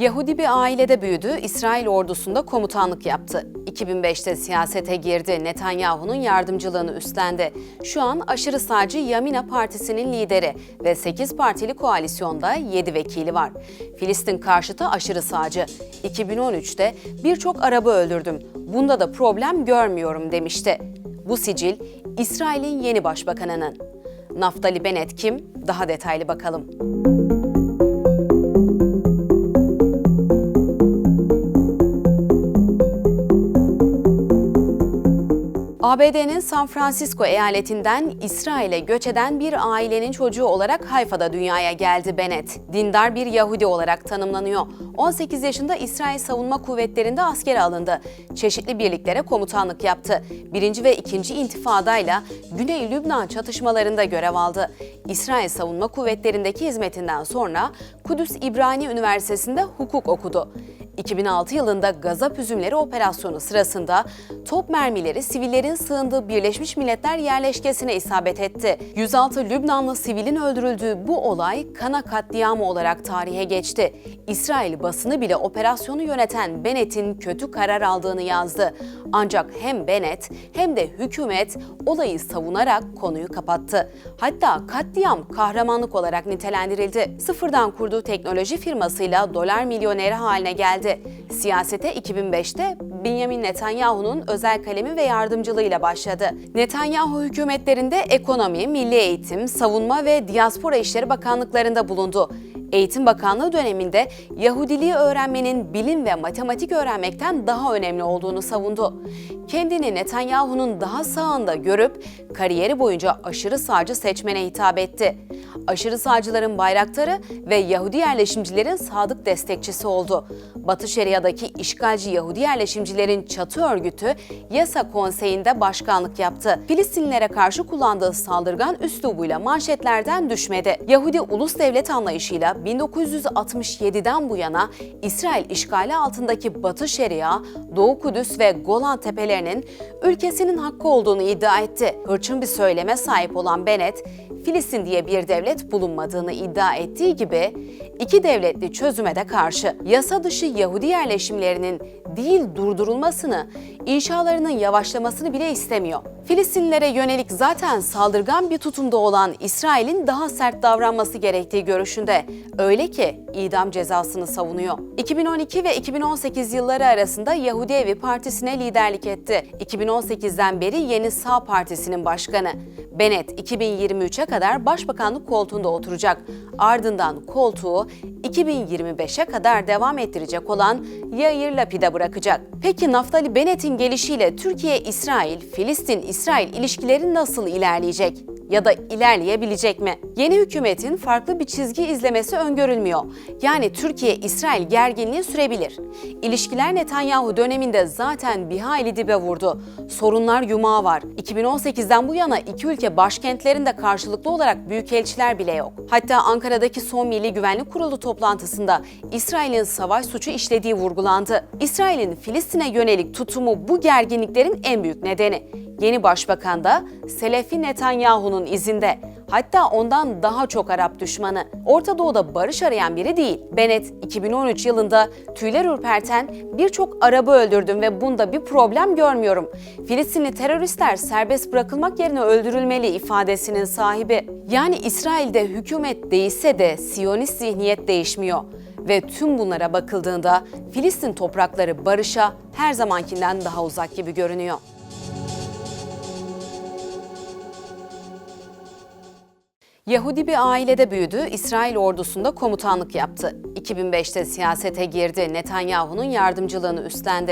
Yahudi bir ailede büyüdü, İsrail ordusunda komutanlık yaptı. 2005'te siyasete girdi, Netanyahu'nun yardımcılığını üstlendi. Şu an aşırı sağcı Yamina Partisi'nin lideri ve 8 partili koalisyonda 7 vekili var. Filistin karşıtı aşırı sağcı. 2013'te birçok Arabı öldürdüm, bunda da problem görmüyorum demişti. Bu sicil İsrail'in yeni başbakanının. Naftali Bennett kim? Daha detaylı bakalım. ABD'nin San Francisco eyaletinden İsrail'e göç eden bir ailenin çocuğu olarak Hayfa'da dünyaya geldi Bennett. Dindar bir Yahudi olarak tanımlanıyor. 18 yaşında İsrail Savunma Kuvvetleri'nde askere alındı. Çeşitli birliklere komutanlık yaptı. Birinci ve ikinci intifadayla Güney Lübnan çatışmalarında görev aldı. İsrail Savunma Kuvvetleri'ndeki hizmetinden sonra Kudüs İbrani Üniversitesi'nde hukuk okudu. 2006 yılında Gazap Üzümleri operasyonu sırasında top mermileri sivillerin sığındığı Birleşmiş Milletler yerleşkesine isabet etti. 106 Lübnanlı sivilin öldürüldüğü bu olay kana katliamı olarak tarihe geçti. İsrail basını bile operasyonu yöneten Bennett'in kötü karar aldığını yazdı. Ancak hem Bennett hem de hükümet olayı savunarak konuyu kapattı. Hatta katliam kahramanlık olarak nitelendirildi. Sıfırdan kurduğu teknoloji firmasıyla dolar milyoneri haline geldi. Siyasete 2005'te Benjamin Netanyahu'nun özel kalemi ve yardımcılığıyla başladı. Netanyahu hükümetlerinde ekonomi, milli eğitim, savunma ve diaspora işleri bakanlıklarında bulundu. Eğitim Bakanlığı döneminde Yahudiliği öğrenmenin bilim ve matematik öğrenmekten daha önemli olduğunu savundu. Kendini Netanyahu'nun daha sağında görüp kariyeri boyunca aşırı sağcı seçmene hitap etti. Aşırı sağcıların bayraktarı ve Yahudi yerleşimcilerin sadık destekçisi oldu. Batı Şeria'daki işgalci Yahudi yerleşimcilerin çatı örgütü Yasa Konseyi'nde başkanlık yaptı. Filistinlilere karşı kullandığı saldırgan üslubuyla manşetlerden düşmedi. Yahudi ulus devlet anlayışıyla 1967'den bu yana İsrail işgali altındaki Batı Şeria, Doğu Kudüs ve Golan Tepelerinin ülkesinin hakkı olduğunu iddia etti. Hırçın bir söyleme sahip olan Bennett, Filistin diye bir devlet bulunmadığını iddia ettiği gibi iki devletli çözüme de karşı yasa dışı Yahudi yerleşimlerinin değil durdurulmasını, inşalarının yavaşlamasını bile istemiyor. Filistinlilere yönelik zaten saldırgan bir tutumda olan İsrail'in daha sert davranması gerektiği görüşünde. Öyle ki idam cezasını savunuyor. 2012 ve 2018 yılları arasında Yahudi Evi Partisi'ne liderlik etti. 2018'den beri Yeni Sağ Partisi'nin başkanı. Bennett 2023'e kadar başbakanlık koltuğunda oturacak. Ardından koltuğu 2025'e kadar devam ettirecek olan Yair Lapid'e bırakacak. Peki Naftali Bennett'in gelişiyle Türkiye-İsrail, Filistin-İsrail ilişkileri nasıl ilerleyecek? Ya da ilerleyebilecek mi? Yeni hükümetin farklı bir çizgi izlemesi öngörülmüyor. Yani Türkiye-İsrail gerginliği sürebilir. İlişkiler Netanyahu döneminde zaten bir hayli dibe vurdu. Sorunlar yumağı var. 2018'den bu yana iki ülke başkentlerinde karşılıklı olarak büyükelçiler bile yok. Hatta Ankara'daki son Milli Güvenlik Kurulu toplantısında İsrail'in savaş suçu işlediği vurgulandı. İsrail'in Filistin'e yönelik tutumu bu gerginliklerin en büyük nedeni. Yeni başbakan da Selefi Netanyahu'nun izinde. Hatta ondan daha çok Arap düşmanı. Orta Doğu'da barış arayan biri değil. Bennett 2013 yılında tüyler ürperten birçok Arabı öldürdüm ve bunda bir problem görmüyorum. Filistinli teröristler serbest bırakılmak yerine öldürülmeli ifadesinin sahibi. Yani İsrail'de hükümet değişse de Siyonist zihniyet değişmiyor. Ve tüm bunlara bakıldığında Filistin toprakları barışa her zamankinden daha uzak gibi görünüyor. Yahudi bir ailede büyüdü, İsrail ordusunda komutanlık yaptı. 2005'te siyasete girdi, Netanyahu'nun yardımcılığını üstlendi.